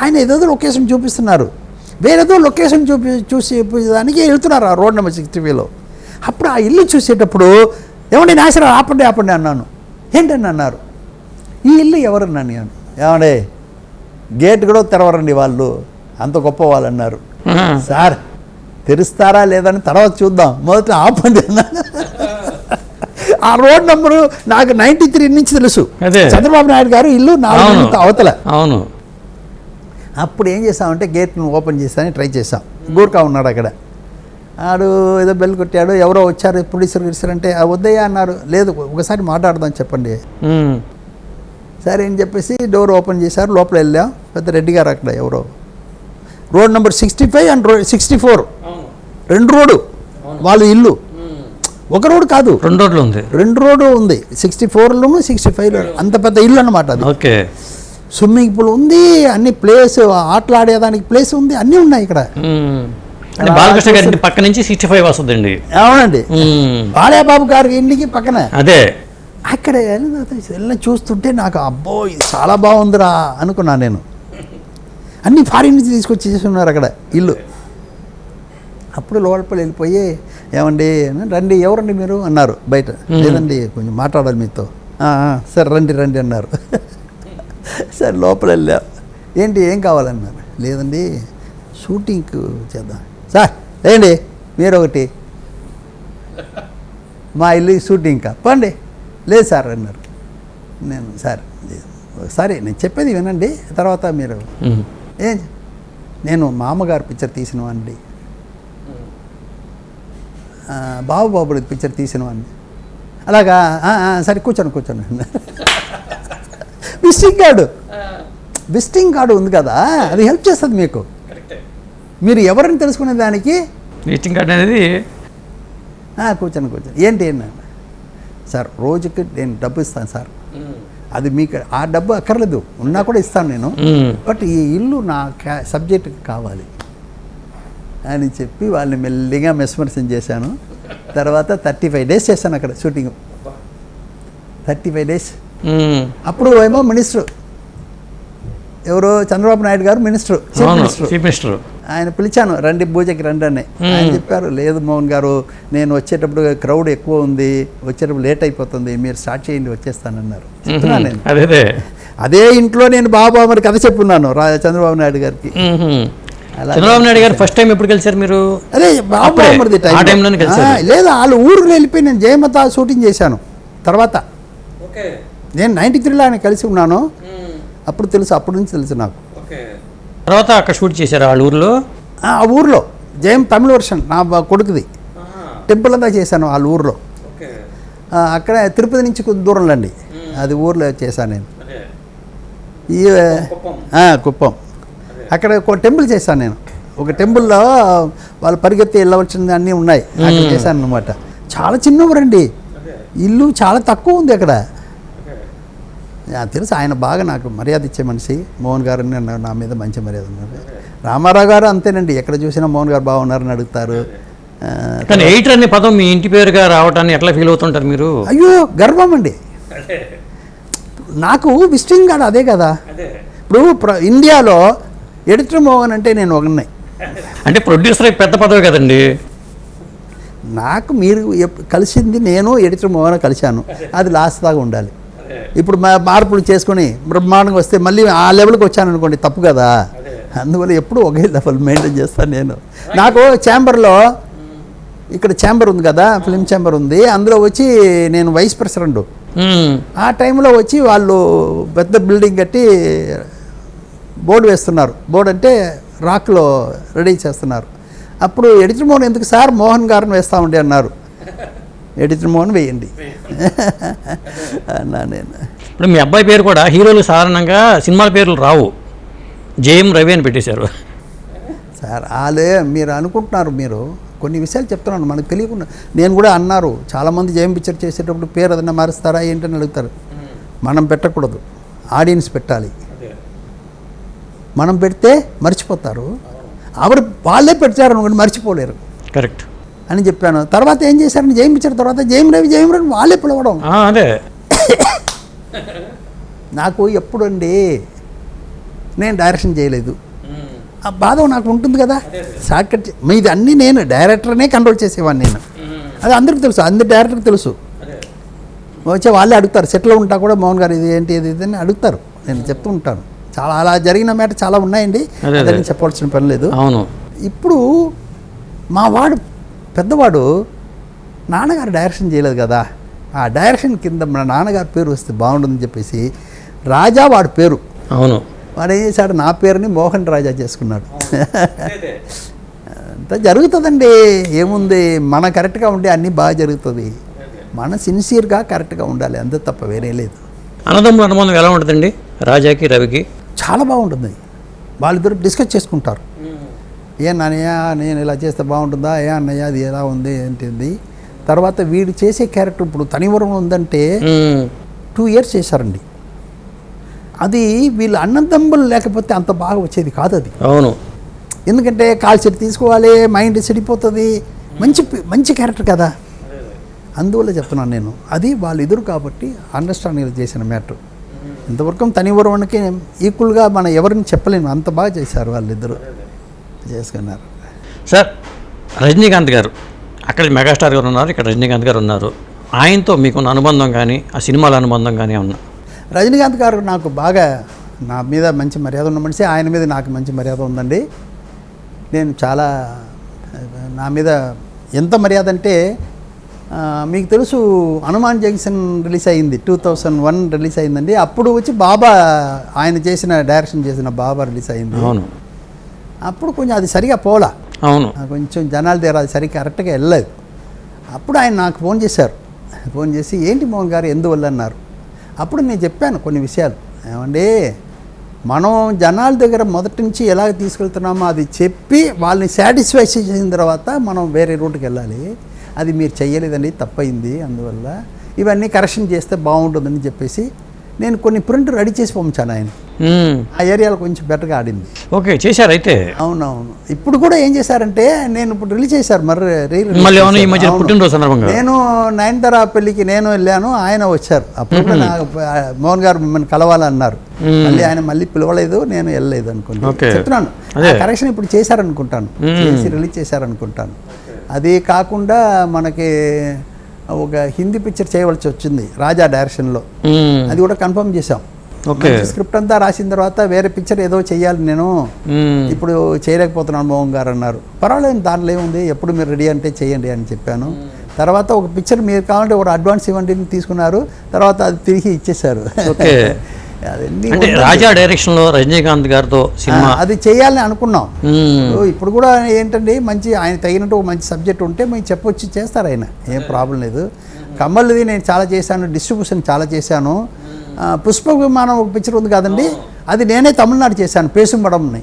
ఆయన ఏదేదో లొకేషన్ చూపిస్తున్నారు. వేరేదో లొకేషన్ చూపి చూసి చూసేదానికి వెళ్తున్నారు ఆ రోడ్ నెంబర్ సిక్స్టీ ఫైవ్లో అప్పుడు ఆ ఇల్లు చూసేటప్పుడు ఏమండి నాశనం ఆపండి ఆపండి అన్నాను. ఏంటని? అన్నారు. ఈ ఇల్లు ఎవరన్నా నేను ఏమండే గేట్ కూడా తెరవరండి వాళ్ళు. అంత గొప్ప వాళ్ళు అన్నారు. సార్ తెరుస్తారా లేదని తర్వాత చూద్దాం. మొదట ఆపండి అన్నాను. ఆ రోడ్ నంబరు నాకు నైంటీ త్రీ నుంచి తెలుసు. చంద్రబాబు నాయుడు గారు ఇల్లు నాలుగు అవతల. అవును. అప్పుడు ఏం చేసామంటే గేట్ను ఓపెన్ చేస్తానని ట్రై చేసాం గూర్ఖా ఉన్నాడు అక్కడ. ఆడు ఏదో బెల్ కొట్టాడు ఎవరో వచ్చారు ప్రొడ్యూసర్ "ఆ, వద్దయ్యా అన్నారు. లేదు ఒకసారి మాట్లాడదాం చెప్పండి. సరే అని చెప్పేసి డోర్ ఓపెన్ చేశారు లోపల వెళ్ళాం. పెద్ద రెడ్డి గారు అక్కడ ఎవరో. Road number sixty five and road sixty four రెండు రోడ్డు. వాళ్ళ ఇల్లు. ఒక రోడ్డు కాదు. రెండు రోడ్లు ఉంది. రెండు రోడ్డు ఉంది. సిక్స్టీ ఫోర్లోను సిక్స్టీ ఫైవ్లో అంత పెద్ద ఇల్లు అన్నమాట అది. ఓకే. స్విమ్మింగ్ పూల్ ఉంది అన్ని ప్లేస్ ఆటలాడేదానికి ప్లేస్ ఉంది అన్నీ ఉన్నాయి ఇక్కడ. బాలకృష్ణ గారి పక్క నుంచి సిక్స్టీ ఫైవ్ వస్తుందండి. అవునండి. బాలయ్యబాబు గారి ఇంటికి పక్కన. అదే. అక్కడ వెళ్ళి చూస్తుంటే నాకు అబ్బో ఇది చాలా బాగుందిరా అనుకున్నాను నేను. అన్ని ఫారిన్ నుంచి తీసుకొచ్చి చేస్తున్నారు అక్కడ ఇల్లు. అప్పుడు లోపల వెళ్ళిపోయి ఏమండి రండి ఎవరండి మీరు? అన్నారు బయట. లేదండి కొంచెం మాట్లాడాలి మీతో. "ఆ, ఆ, సరే రండి రండి అన్నారు. సరే లోపల వెళ్ళా. ఏంటి ఏం కావాలన్నారు? లేదండి షూటింగ్కి చేద్దాం. సార్ ఏంటి మీరు ఒకటి మా ఇల్లు షూటింగ్ కా పండి. లేదు సార్ అన్నారు. నేను సార్. సరే నేను చెప్పేది వినండి తర్వాత మీరు. ఏం? నేను మామగారు పిక్చర్ తీసినవాడిని బాబు బాబుడి పిక్చర్ తీసినవాడిని అలాగా? "ఆ, ఆ, సరే కూర్చోండి కూర్చోండి. Visiting card. విజిటింగ్ కార్డు ఉంది కదా అది హెల్ప్ చేస్తుంది మీకు. మీరు ఎవరిని తెలుసుకునే దానికి? విజిటింగ్ కార్డ్ అనేది "ఆ, కూర్చోండి కూర్చోండి. ఏంటి ఏంటి? సార్ రోజుకి నేను డబ్బు ఇస్తాను సార్. అది మీకు ఆ డబ్బు అక్కర్లేదు. ఉన్నా కూడా ఇస్తాను నేను. బట్ ఈ ఇల్లు నా క్యా సబ్జెక్ట్ కావాలి. అని చెప్పి వాళ్ళని మెల్లిగా మెస్మర్సన్ చేశాను. తర్వాత థర్టీ ఫైవ్ డేస్ చేశాను అక్కడ షూటింగ్. Thirty five days. అప్పుడు ఏమో మినిస్టర్. ఎవరో చంద్రబాబు నాయుడు గారు minister chief minister. Chief minister. ఆయన పిలిచాను రండి పూజకి రండి అని. ఆయన చెప్పారు లేదు మోహన్ గారు నేను వచ్చేటప్పుడు క్రౌడ్ ఎక్కువ ఉంది వచ్చేటప్పుడు లేట్ అయిపోతుంది మీరు స్టార్ట్ చేయండి వచ్చేస్తానన్నారు. చెప్తున్నాను నేను. అదే అదే. అదే ఇంట్లో నేను బాబా మరి కథ చెప్పున్నాను రా చంద్రబాబు నాయుడు గారికి. చంద్రబాబు నాయుడు గారు ఫస్ట్ టైం ఎప్పుడు కలిసారు మీరు? అదే బాబు లేదు వాళ్ళు ఊరికి వెళ్ళిపోయి నేను జయమత షూటింగ్ చేశాను తర్వాత. నేను నైంటీ త్రీలో ఆయన కలిసి ఉన్నాను. అప్పుడు తెలుసు అప్పటి నుంచి తెలుసు నాకు. తర్వాత అక్కడ షూట్ చేశారు వాళ్ళ ఊర్లో? ఆ ఆ ఊర్లో. జయం తమిళ వర్షన్ నా కొడుకుది. టెంపుల్ అంతా చేశాను వాళ్ళ ఊర్లో. ఆ, అక్కడ తిరుపతి నుంచి కొంచెం దూరంలో అండి అది ఊర్లో చేశాను నేను. ఈ ఆ, కుప్పం. అక్కడ ఒక టెంపుల్ చేశాను నేను. ఒక టెంపుల్లో వాళ్ళు పరిగెత్తి వెళ్ళవలసింది అన్నీ ఉన్నాయి. అక్కడ చేశాను అనమాట చాలా చిన్న ఊరండి ఇల్లు చాలా తక్కువ ఉంది అక్కడ. తెలుసు ఆయన బాగా నాకు మర్యాద ఇచ్చే మనిషి. మోహన్ గారు నా నా మీద మంచి మర్యాద ఉన్నారు. రామారావు గారు అంతేనండి. ఎక్కడ చూసినా మోహన్ గారు బాగున్నారని అడుగుతారు. కానీ ఎయిటర్ అనే పదం మీ ఇంటి పేరుగా రావటాన్ని ఎట్లా ఫీల్ అవుతుంటారు మీరు? అయ్యో గర్వం అండి. నాకు విజిటింగ్ కార్డ్ అదే కదా. ఇప్పుడు ఇండియాలో ఎడిటర్ మోహన్ అంటే నేను ఒకనే అంటే ప్రొడ్యూసర్ పెద్ద పదవి కదండి. నాకు మీరు కలిసింది నేను ఎడిటర్ మోహన్ కలిశాను. అది. లాస్ట్ దాకా ఉండాలి. ఇప్పుడు మార్పులు చేసుకొని బ్రహ్మాండంగా వస్తే మళ్ళీ ఆ లెవెల్కి వచ్చాను అనుకోండి తప్పు కదా. అందువల్ల ఎప్పుడు ఒకే లెవెల్ మెయింటైన్ చేస్తాను నేను. నాకు ఛాంబర్లో ఇక్కడ ఛాంబర్ ఉంది కదా ఫిలిం ఛాంబర్ ఉంది. అందులో వచ్చి నేను వైస్ ప్రెసిడెంట్. ఆ టైంలో వచ్చి వాళ్ళు పెద్ద బిల్డింగ్ కట్టి బోర్డు వేస్తున్నారు. బోర్డు అంటే రాక్లో రెడీ చేస్తున్నారు. అప్పుడు ఎడిటర్ మోహన్ ఎందుకు సార్ మోహన్ గారిని వేస్తామండి అన్నారు. ఎడిటర్ మోహన్ వేయండి. అన్నా నేను. ఇప్పుడు మీ అబ్బాయి పేరు కూడా హీరోలు సాధారణంగా సినిమాల పేర్లు రావు. జేఎం రవి అని పెట్టేశారు. సార్ వాళ్ళే మీరు అనుకుంటున్నారు మీరు. కొన్ని విషయాలు చెప్తున్నాను మనకు తెలియకుండా. నేను కూడా అన్నారు చాలామంది జయం పిక్చర్ చేసేటప్పుడు పేరు ఏదైనా మారుస్తారా ఏంటని అడుగుతారు. మనం పెట్టకూడదు. ఆడియన్స్ పెట్టాలి. మనం పెడితే మర్చిపోతారు. ఎవరు వాళ్ళే పెట్టారు అనుకోండి మర్చిపోలేరు. కరెక్ట్. అని చెప్పాను. తర్వాత ఏం చేశారని జయం పిక్చర్ తర్వాత జయం రవి జయం రవి వాళ్ళే పిలవడం. అదే. నాకు ఎప్పుడండి నేను డైరెక్షన్ చేయలేదు. ఆ బాధ నాకు ఉంటుంది కదా. షార్ట్ కట్ చే- మీది అన్నీ నేను డైరెక్టర్నే కంట్రోల్ చేసేవాడిని నేను. అది అందరికీ తెలుసు. అందరి డైరెక్టర్కి తెలుసు. వచ్చే వాళ్ళే అడుగుతారు. సెట్లో ఉంటా కూడా మోహన్ గారు ఇది ఏంటి ఇది ఇది అని అడుగుతారు. నేను చెప్తూ ఉంటాను. చాలా అలా జరిగిన మ్యాటర్ చాలా ఉన్నాయండి. అదే. చెప్పాల్సిన పని లేదు. అవును. ఇప్పుడు మా వాడు పెద్దవాడు నాన్నగారు డైరెక్షన్ చేయలేదు కదా. ఆ డైరెక్షన్ కింద మన నాన్నగారి పేరు వస్తే బాగుంటుందని చెప్పేసి రాజా వాడి పేరు. అవును. వాడు ఏం చేశాడు? నా పేరుని మోహన్ రాజా చేసుకున్నాడు. అంతా జరుగుతుందండి. ఏముంది? మన కరెక్ట్గా ఉంటే అన్నీ బాగా జరుగుతుంది. మన సిన్సియర్గా కరెక్ట్గా ఉండాలి. అంతే తప్ప వేరే లేదు. అన్నదమ్ముల అనుబంధం ఎలా ఉంటుందండి? రాజాకి రవికి? చాలా బాగుంటుంది. వాళ్ళిద్దరు డిస్కస్ చేసుకుంటారు. ఏ నాన్నయ్య నేను ఇలా చేస్తే బాగుంటుందా? ఏ అన్నయ్య అది ఎలా ఉంది? ఏంటిది? తర్వాత వీడు చేసే క్యారెక్టర్ ఇప్పుడు తనివరం ఉందంటే. టూ ఇయర్స్ చేశారండి. అది వీళ్ళు అన్నదమ్ములు లేకపోతే అంత బాగా వచ్చేది కాదు అది అవును. ఎందుకంటే కాల్ సెట్ తీసుకోవాలి మైండ్ చెడిపోతుంది. మంచి మంచి క్యారెక్టర్ కదా. అందువల్ల చెప్తున్నాను నేను. అది వాళ్ళు ఎదురు కాబట్టి అండర్స్టాండింగ్ చేసిన మ్యాటర్. ఇంతవరకు తనివరవనికి ఈక్వల్గా మనం ఎవరిని చెప్పలేము అంత బాగా చేశారు వాళ్ళిద్దరు. చేసుకున్నారు. సార్ రజనీకాంత్ గారు అక్కడ మెగాస్టార్ గారు ఉన్నారు ఇక్కడ రజనీకాంత్ గారు ఉన్నారు. ఆయనతో మీకున్న అనుబంధం కానీ ఆ సినిమాల అనుబంధం కానీ ఉన్నా రజనీకాంత్ గారు నాకు బాగా నా మీద మంచి మర్యాద ఉన్న మనిషి ఆయన మీద నాకు మంచి మర్యాద ఉందండి. నేను చాలా నా మీద ఎంత మర్యాద అంటే మీకు తెలుసు హనుమాన్ జంక్షన్ రిలీజ్ అయింది టూ థౌజండ్ వన్ రిలీజ్ అయిందండి. అప్పుడు వచ్చి బాబా ఆయన చేసిన డైరెక్షన్ చేసిన బాబా రిలీజ్ అయింది. అవును. అప్పుడు కొంచెం అది సరిగా పోలా. అవును. కొంచెం జనాల దగ్గర అది సరిగ్గా కరెక్ట్గా వెళ్ళలేదు. అప్పుడు ఆయన నాకు ఫోన్ చేశారు. ఫోన్ చేసి ఏంటి మోహన్ గారు ఎందువల్ల? అన్నారు. అప్పుడు నేను చెప్పాను కొన్ని విషయాలు. ఏమండి మనం జనాల దగ్గర మొదటి నుంచి ఎలా తీసుకెళ్తున్నామో అది చెప్పి వాళ్ళని సాటిస్ఫై చేసిన తర్వాత మనం వేరే రూట్కి వెళ్ళాలి. అది మీరు చెయ్యలేదండి తప్పయింది అందువల్ల. ఇవన్నీ కరెక్షన్ చేస్తే బాగుంటుందని చెప్పేసి నేను కొన్ని ప్రింట్ రెడీ చేసి పంపించాను ఆయన. ఆ ఏరియాలో కొంచెం బెటర్గా ఆడింది. ఓకే చేశారు అయితే. అవునవును. ఇప్పుడు కూడా ఏం చేశారంటే నేను ఇప్పుడు రిలీజ్ చేశారు మరి. పుట్టినరోజు సందర్భంగా? నేను నయనతార పెళ్ళికి నేను వెళ్ళాను ఆయన వచ్చారు. అప్పుడు నాకు ఆ, మోహన్ గారు మిమ్మల్ని కలవాలన్నారు. మ్మ్. మళ్ళీ ఆయన మళ్ళీ పిలవలేదు నేను వెళ్ళలేదు అనుకుంటాను. చెప్తున్నాను. కరెక్షన్ ఇప్పుడు చేశారనుకుంటాను. చేసి రిలీజ్ చేశారనుకుంటాను. అది కాకుండా మనకి ఒక హిందీ పిక్చర్ చేయవలసి వచ్చింది రాజా డైరెక్షన్లో. అది కూడా కన్ఫర్మ్ చేశాం. స్క్రిప్ట్ అంతా రాసిన తర్వాత వేరే పిక్చర్ ఏదో చేయాలి నేను. ఇప్పుడు చేయలేకపోతున్నాను మోహన్ గారు అన్నారు. పర్వాలేదు దాంట్లో ఏముంది? ఎప్పుడు మీరు రెడీ అంటే చేయండి అని చెప్పాను. తర్వాత ఒక పిక్చర్ మీరు కావాలంటే ఒక అడ్వాన్స్ ఇవ్వండి తీసుకున్నారు. తర్వాత అది తిరిగి ఇచ్చేశారు. అంటే. రాజా డైరెక్షన్లో రజనీకాంత్ గారితో సినిమా. అది చేయాలని అనుకున్నాం. ఇప్పుడు కూడా ఏంటండి మంచి ఆయన తగినట్టు ఒక మంచి సబ్జెక్ట్ ఉంటే మేము చెప్పొచ్చి చేస్తారు ఆయన. ఏం ప్రాబ్లం లేదు. కమ్మల్ది నేను చాలా చేశాను డిస్ట్రిబ్యూషన్ చాలా చేశాను. పుష్ప విమానం ఒక పిక్చర్ ఉంది కదండి? అది నేనే తమిళనాడు చేశాను పేసుంబడంని